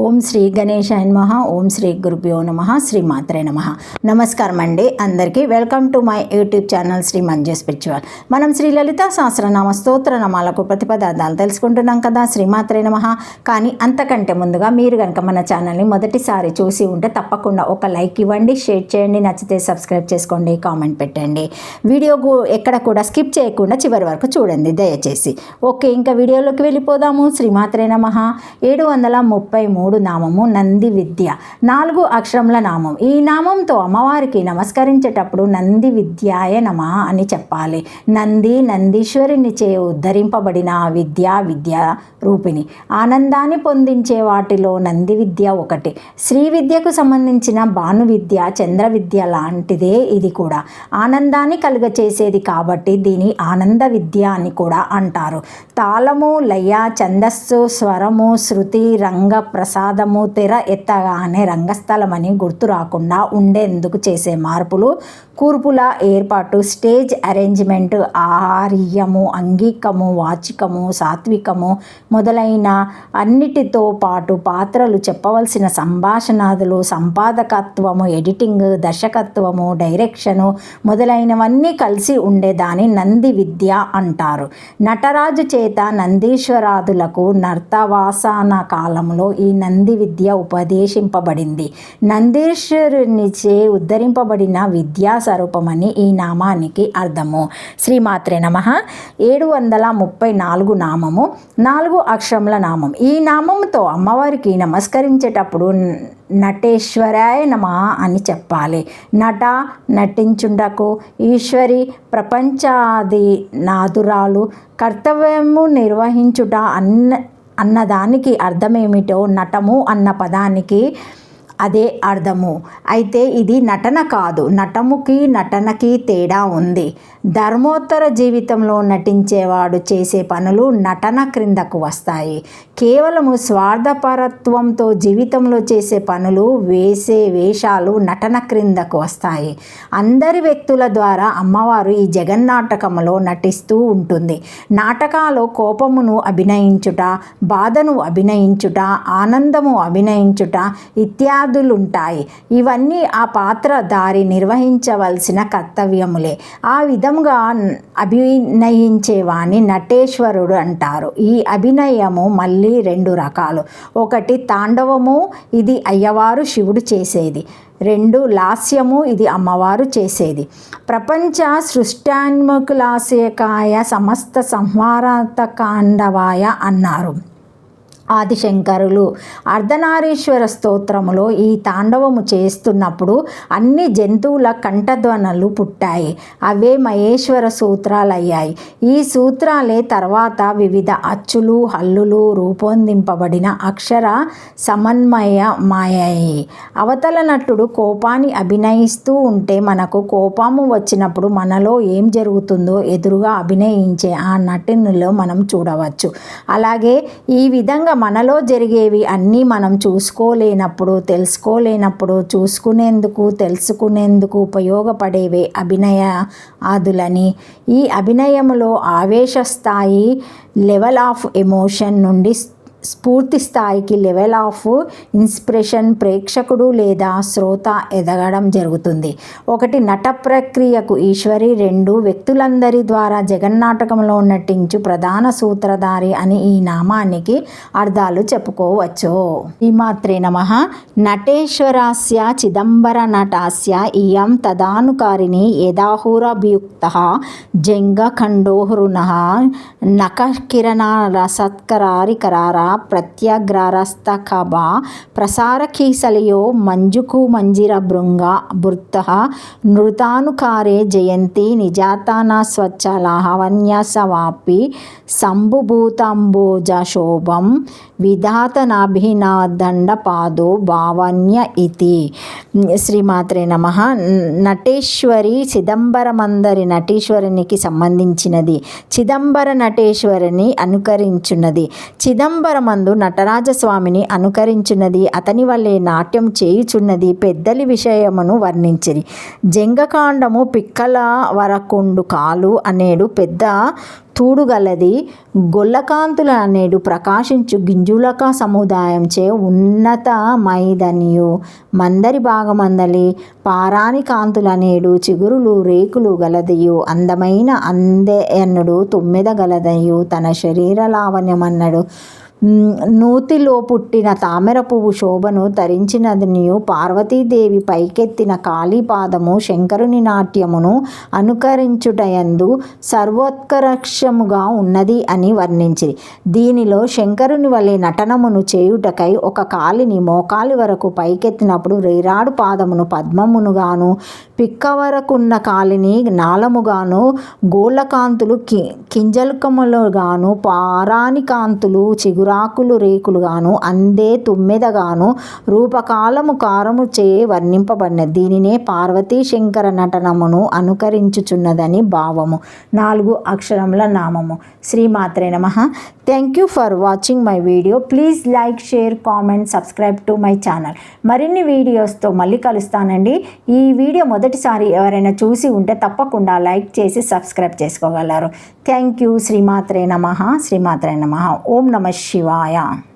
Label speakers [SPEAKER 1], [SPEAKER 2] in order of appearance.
[SPEAKER 1] ఓం శ్రీ గణేశాయ నమ ఓం శ్రీ గురుభ్యో నమ శ్రీ మాత్రే నమ. నమస్కారం అండి అందరికీ. Welcome to my YouTube channel Sri Manju spiritual. మనం శ్రీ లలిత సహస్రనామ స్తోత్ర నామాలకు ప్రతిపదార్థాలు తెలుసుకుంటున్నాం కదా శ్రీమాత్రే నమ. కానీ అంతకంటే ముందుగా మీరు కనుక మన ఛానల్ని మొదటిసారి చూసి ఉంటే తప్పకుండా ఒక లైక్ ఇవ్వండి షేర్ చేయండి నచ్చితే సబ్స్క్రైబ్ చేసుకోండి కామెంట్ పెట్టండి. వీడియోకు ఎక్కడ కూడా స్కిప్ చేయకుండా చివరి వరకు చూడండి దయచేసి. ఓకే ఇంకా వీడియోలోకి వెళ్ళిపోదాము. శ్రీమాత్రే నమ. ఏడు వందల ముప్పై మూడు మూడు నామము నంది విద్య. నాలుగు అక్షరముల నామం. ఈ నామంతో అమ్మవారికి నమస్కరించేటప్పుడు నంది విద్యాయ నమ అని చెప్పాలి. నంది నందీశ్వరుని చే ఉద్ధరింపబడిన విద్య విద్యా రూపిణి. ఆనందాన్ని పొందించే వాటిలో నంది విద్య ఒకటి. శ్రీ విద్యకు సంబంధించిన భాను విద్య చంద్ర విద్య లాంటిదే ఇది కూడా. ఆనందాన్ని కలుగచేసేది కాబట్టి దీని ఆనంద విద్య అని కూడా అంటారు. తాళము లయ ఛందస్సు స్వరము శృతి రంగ ప్రస ప్రసాదము తెర ఎత్తగానే రంగస్థలమని గుర్తు రాకుండా ఉండేందుకు చేసే మార్పులు కూర్పుల ఏర్పాటు స్టేజ్ అరేంజ్మెంట్ ఆహార్యము అంగికము వాచికము సాత్వికము మొదలైన అన్నిటితో పాటు పాత్రలు చెప్పవలసిన సంభాషణాదులు సంపాదకత్వము ఎడిటింగ్ దర్శకత్వము డైరెక్షను మొదలైనవన్నీ కలిసి ఉండేదాన్ని నంది విద్య అంటారు. నటరాజు చేత నందీశ్వరాదులకు నర్తవాసాన కాలంలో ఈ నంది విద్య ఉపదేశింపబడింది. నందీశ్వరునిచే ఉద్ధరింపబడిన విద్యా స్వరూపమని ఈ నామానికి అర్థము. శ్రీమాత్రే నమ. ఏడు వందల ముప్పై నాలుగు నామము నాలుగు అక్షరముల నామం. ఈ నామంతో అమ్మవారికి నమస్కరించేటప్పుడు నటేశ్వరాయ నమ అని చెప్పాలి. నట నటించుండకు ఈశ్వరి ప్రపంచాది నాదురాలు కర్తవ్యము నిర్వహించుట అన్న అన్నదానికి అర్థమేమిటో నటము అన్న పదానికి అదే అర్థము. అయితే ఇది నటన కాదు. నటముకి నటనకి తేడా ఉంది. ధర్మోత్తర జీవితంలో నటించేవాడు చేసే పనులు నటన క్రిందకు వస్తాయి. కేవలము స్వార్థపరత్వంతో జీవితంలో చేసే పనులు వేసే వేషాలు నటన క్రిందకు వస్తాయి. అందరి వ్యక్తుల ద్వారా అమ్మవారు ఈ జగన్నాటకంలో నటిస్తూ ఉంటుంది. నాటకాలో కోపమును అభినయించుట బాధను అభినయించుట ఆనందము అభినయించుట ఇత్యాదులుంటాయి ఇవన్నీ ఆ పాత్రధారి నిర్వహించవలసిన కర్తవ్యములే. ఆ విధముగా అభినయించేవాని నటేశ్వరుడు అంటారు. ఈ అభినయము మళ్ళీ రెండు రకాలు. ఒకటి తాండవము ఇది అయ్యవారు శివుడు చేసేది. రెండు లాస్యము ఇది అమ్మవారు చేసేది. ప్రపంచ సృష్టాన్ముకులాశయకాయ సమస్త సంహారాతకాండవాయ అన్నారు. ఆదిశంకరులు. అర్ధనారీశ్వర స్తోత్రములో ఈ తాండవము చేస్తున్నప్పుడు అన్ని జంతువుల కంఠధ్వనులు పుట్టాయి. అవే మహేశ్వర సూత్రాలయ్యాయి. ఈ సూత్రాలే తర్వాత వివిధ అచ్చులు హల్లులు రూపొందింపబడిన అక్షర సమన్వయమయ్యాయి అవతల నటుడు కోపాన్ని అభినయిస్తూ ఉంటే మనకు కోపము వచ్చినప్పుడు మనలో ఏం జరుగుతుందో ఎదురుగా అభినయించే ఆ నటునిలో మనం చూడవచ్చు. అలాగే ఈ విధంగా మనలో జరిగేవి అన్నీ మనం చూసుకోలేనప్పుడు తెలుసుకోలేనప్పుడు చూసుకునేందుకు తెలుసుకునేందుకు ఉపయోగపడేవే అభినయ ఆదులని. ఈ అభినయములో ఆవేశ స్థాయి లెవెల్ ఆఫ్ ఎమోషన్ నుండి స్ఫూర్తి స్థాయికి లెవెల్ ఆఫ్ ఇన్స్పిరేషన్ ప్రేక్షకుడు లేదా శ్రోత ఎదగడం జరుగుతుంది. ఒకటి నట ప్రక్రియకు ఈశ్వరి రెండు వ్యక్తులందరి ద్వారా జగన్నాటకంలో నటించు ప్రధాన సూత్రధారి అని ఈ నామానికి అర్థాలు చెప్పుకోవచ్చు. ఈ మాత్రే నమ. నటేశ్వరాస్య చిదంబర నటాస్య ఇయం తదానుకారిణి యదాహురభియుక్త జంగఖండోహృణ నఖకిరణ రసత్కరారికరారా ప్రత్యగ్రరస్తకభా ప్రసారకీసలయో మంజుకు మంజిర భృంగ భృత నృతానుకారే జయంతి నిజాతాన స్వచ్ఛ లాహవన్యాసవాపి సంభుభూతాంబోజ శోభం విధాతనాభినాదండపాదో భావన్య ఇది శ్రీమాత్రే నమ. నటేశ్వరి చిదంబరమందరి నటేశ్వరునికి సంబంధించినది. చిదంబర నటేశ్వరిని అనుకరించున్నది. చిదంబర మందు నటరాజస్వామిని అనుకరించున్నది అతని వల్లే నాట్యం చేయుచున్నది పెద్దలి విషయమును వర్ణించిరి. జంగకాండము పిక్కల వరకుండు కాలు అనేడు పెద్ద తూడుగలది. గొల్లకాంతుల అనేడు ప్రకాశించు గింజులక సముదాయంచే ఉన్నతమైదనియు మందరి భాగమందలి పారాని కాంతులనేడు చిగురులు రేకులు గలదియు. అందమైన అందే అన్నడు తొమ్మిదగలదయు తన శరీర లావణ్యమన్నడు నూతిలో పుట్టిన తామర పువ్వు శోభను ధరించినదినియు పార్వతీదేవి పైకెత్తిన కాళీపాదము శంకరుని నాట్యమును అనుకరించుటయందు సర్వోత్కర్షముగా ఉన్నది అని వర్ణించింది దీనిలో శంకరుని వలె నటనమును చేయుటకై ఒక కాలిని మోకాలి వరకు పైకెత్తినప్పుడు రేరాడు పాదమును పద్మమునుగాను పిక్క వరకున్న కాలిని నాళముగాను గోళ్ళకాంతులు కి కింజల్కములుగాను పారాని కాంతులు చిగురాకులు రేకులుగాను అందే తుమ్మెదగాను రూపకాలము కారము చే వర్ణింపబడిన దీనినే పార్వతీ శంకర నటనమును అనుకరించుచున్నదని భావము. నాలుగు అక్షరముల నామము. శ్రీమాత్రే నమ. Thank you for watching my video please like share comment subscribe to my channel మరిన్ని వీడియోస్తో మళ్ళీ కలుస్తానండి. ఈ వీడియో మొదటిసారి ఎవరైనా చూసి ఉంటే తప్పకుండా లైక్ చేసి సబ్స్క్రైబ్ చేసుకోగలరు. థ్యాంక్ యూ శ్రీమాత్రే నమ. శ్రీమాత్రే నమ. ఓం నమ I am.